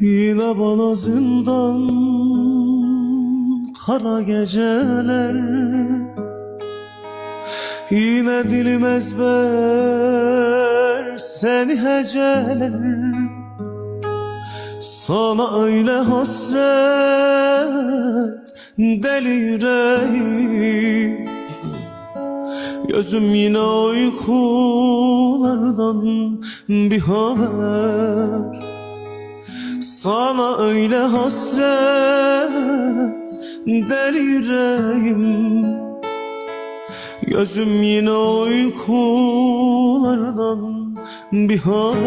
Yine bana zindan kara geceler. Yine dilim ezber seni heceler. Sana öyle hasret deli yüreğim. Gözüm yine uykulardan bir haber Sana öyle hasret deli yüreğim. Gözüm yine uykulardan bir haber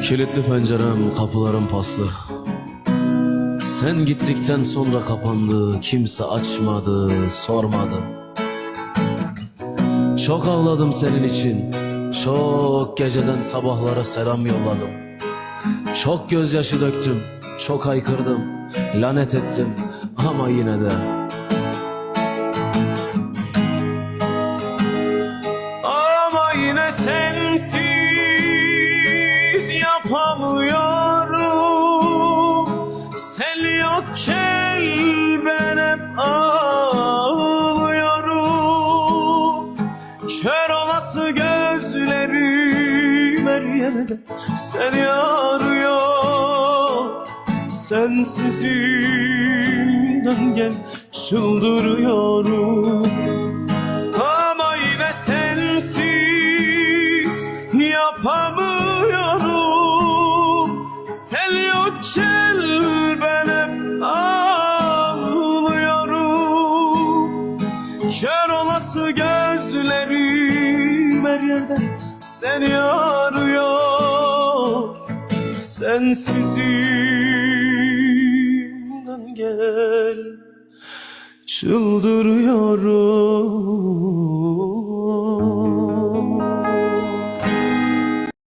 Kilitli pencerem, kapılarım paslı. Sen gittikten sonra kapandı Kimse açmadı, sormadı Çok ağladım senin için. Çok geceden sabahlara selam yolladım. Çok gözyaşı döktüm Çok haykırdım Lanet ettim. Ama yine de Olası gözlerim her yerde Seni arıyor Sensizimden gel çıldırıyorum. Ama yine sensiz yapamıyorum. Sen yokken ben hep ağlıyorum. Kör yerde. Seni arıyor Sensizimden gel. Çıldırıyorum